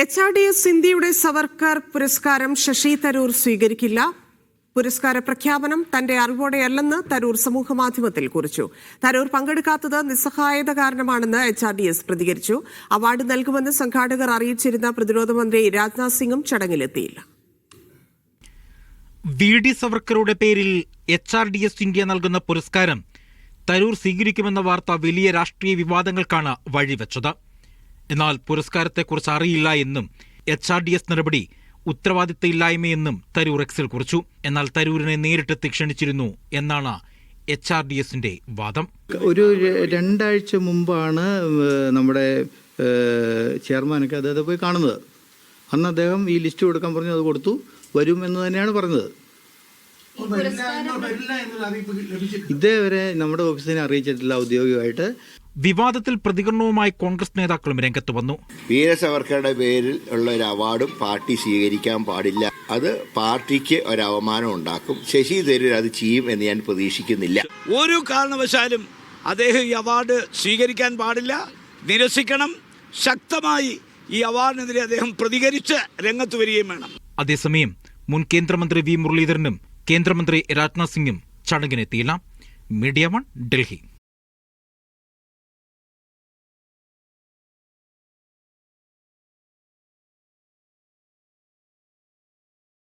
H R D S ഇന്ത്യയുടെ സവർക്കർ പുരസ്കാരം ശശി തരൂർ സ്വീകരിക്കില്ല. പുരസ്കാര പ്രഖ്യാപനം തന്റെ അറിവോടെയല്ലെന്ന് തരൂർ സമൂഹമാധ്യമത്തിൽ കുറിച്ചു. തരൂർ പങ്കെടുക്കാത്തത് നിസ്സഹായത കാരണമാണെന്ന് എച്ച് ആർ ഡി എസ് പ്രതികരിച്ചു. അവാർഡ് നൽകുമെന്ന് സംഘാടകർ അറിയിച്ചിരുന്ന പ്രതിരോധ മന്ത്രി രാജ്നാഥ് സിംഗും ചടങ്ങിലെത്തിയില്ല. വി ഡി സവർക്കറുടെ പേരിൽ H R D S India നൽകുന്ന പുരസ്കാരം തരൂർ സ്വീകരിക്കുമെന്ന വാർത്ത വലിയ രാഷ്ട്രീയ വിവാദങ്ങൾക്കാണ് വഴിവെച്ചത്. എന്നാൽ പുരസ്കാരത്തെക്കുറിച്ച് അറിയില്ല എന്നും എച്ച് ആർ ഡി എസ് നടപടി ഉത്തരവാദിത്തമില്ലായ്മയെന്നും തരൂർ എക്സിൽ കുറിച്ചു. എന്നാൽ തരൂരിനെ നേരിട്ടെത്തി ക്ഷണിച്ചിരുന്നു എന്നാണ് എച്ച് ആർ ഡി എസിന്റെ വാദം. ഒരു രണ്ടാഴ്ച മുമ്പാണ് നമ്മുടെ ചെയർമാനൊക്കെ അദ്ദേഹത്തെ പോയി കാണുന്നത്. അന്ന് അദ്ദേഹം ഈ ലിസ്റ്റ് കൊടുക്കാൻ പറഞ്ഞു അത് കൊടുത്തു. വരും എന്ന് തന്നെയാണ് പറഞ്ഞത്. ഇതേവരെ നമ്മുടെ ഓഫീസിനെ അറിയിച്ചിട്ടില്ല ഔദ്യോഗികമായിട്ട്. വിവാദത്തിൽ പ്രതികരണവുമായി കോൺഗ്രസ് നേതാക്കളും രംഗത്ത് വന്നു. വീര സവർക്കറുടെ പേരിൽ ഉള്ള ഒരു അവാർഡും പാർട്ടി സ്വീകരിക്കാൻ പാടില്ല. അത് പാർട്ടിക്ക് ഒരു അവമാനം ഉണ്ടാക്കും. ശശി തരൂർ അത് ചെയ്യും എന്ന് ഞാൻ പ്രതീക്ഷിക്കുന്നില്ല. ഒരു കാരണവശാലും അദ്ദേഹം ഈ അവാർഡ് സ്വീകരിക്കാൻ പാടില്ല. നിരസിക്കണം. ശക്തമായി ഈ അവാർഡിനെതിരെ അദ്ദേഹം പ്രതികരിച്ച് രംഗത്ത് വരികയും വേണം. അതേസമയം മുൻ കേന്ദ്രമന്ത്രി വി മുരളീധരനും കേന്ദ്രമന്ത്രി രാജ്നാഥ് സിംഗും ചടങ്ങിനെത്തിയില്ല. Media one Delhi.